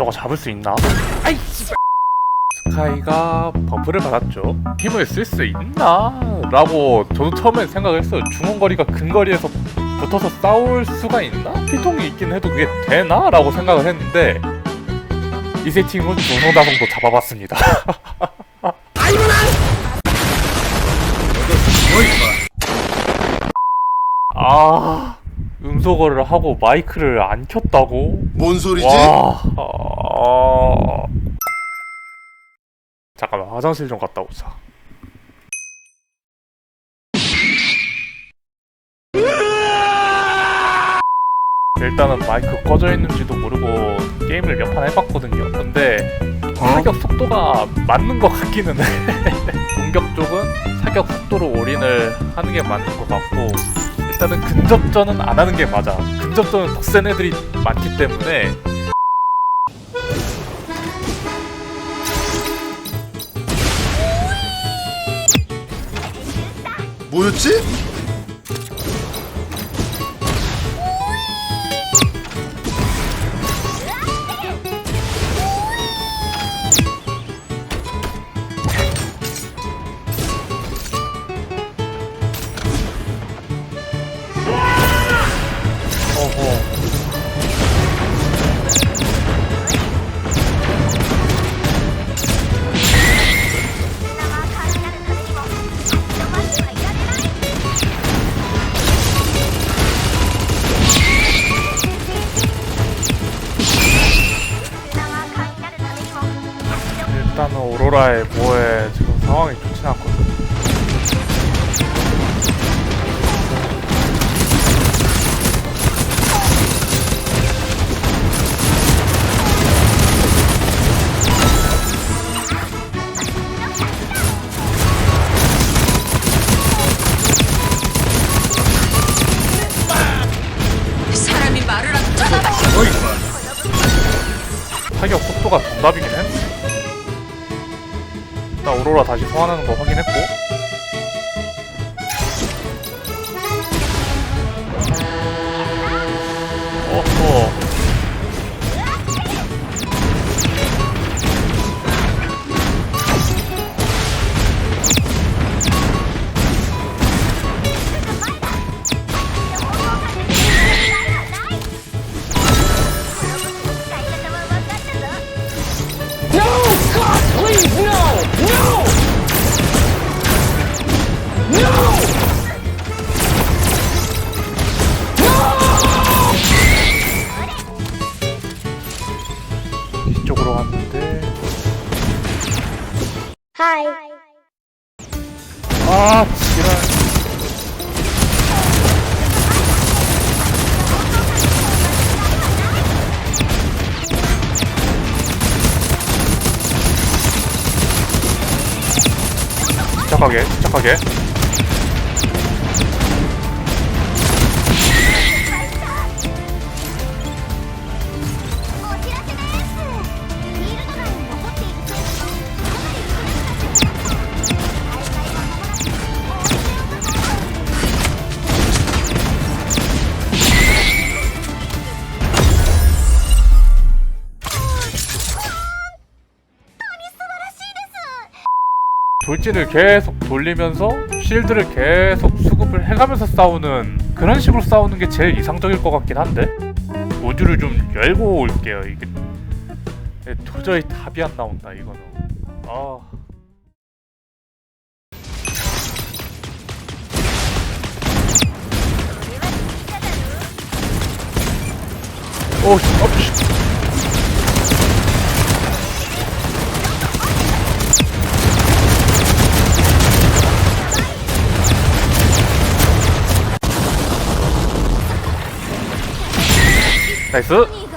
저거 잡을 수 있나? 아이 씨발 스카이가 버프를 받았죠 힘을 쓸 수 있나? 라고 저도 처음엔 생각했어요 중원거리가 근거리에서 붙어서 싸울 수가 있나? 피통이 있긴 해도 그게 되나? 라고 생각을 했는데 이 세팅으로 중성다성도 잡아봤습니다 음소거를 하고 마이크를 안 켰다고? 뭔 소리지? 와. 아... 잠깐만 화장실 좀 갔다 오자. 일단은 마이크 꺼져 있는지도 모르고 게임을 몇 판 해봤거든요. 근데 사격 속도가 맞는 것 같기는 해. 공격 쪽은 사격 속도로 올인을 하는 게 맞는 것 같고 일단은 근접전은 안 하는 게 맞아. 근접전은 더 센 애들이 많기 때문에 뭐였지? 오로라의 뭐에 지금 상황이 좋진 않거든. 사람이 말을 안 쳐다봐. 타격 속도가 정답이긴 했네. 일단 오로라 다시 소환하는 거 확인했고. 하이. 아, 지랄. 침착하게, 침착하게. 돌진을 계속 돌리면서 쉴드를 계속 수급을 해가면서 싸우는 그런 식으로 싸우는 게 제일 이상적일 것 같긴 한데? 모듈을 좀 열고 올게요 이게. 예, 도저히 답이 안 나온다 이거는. 아. 오 씨 어 씨 나이스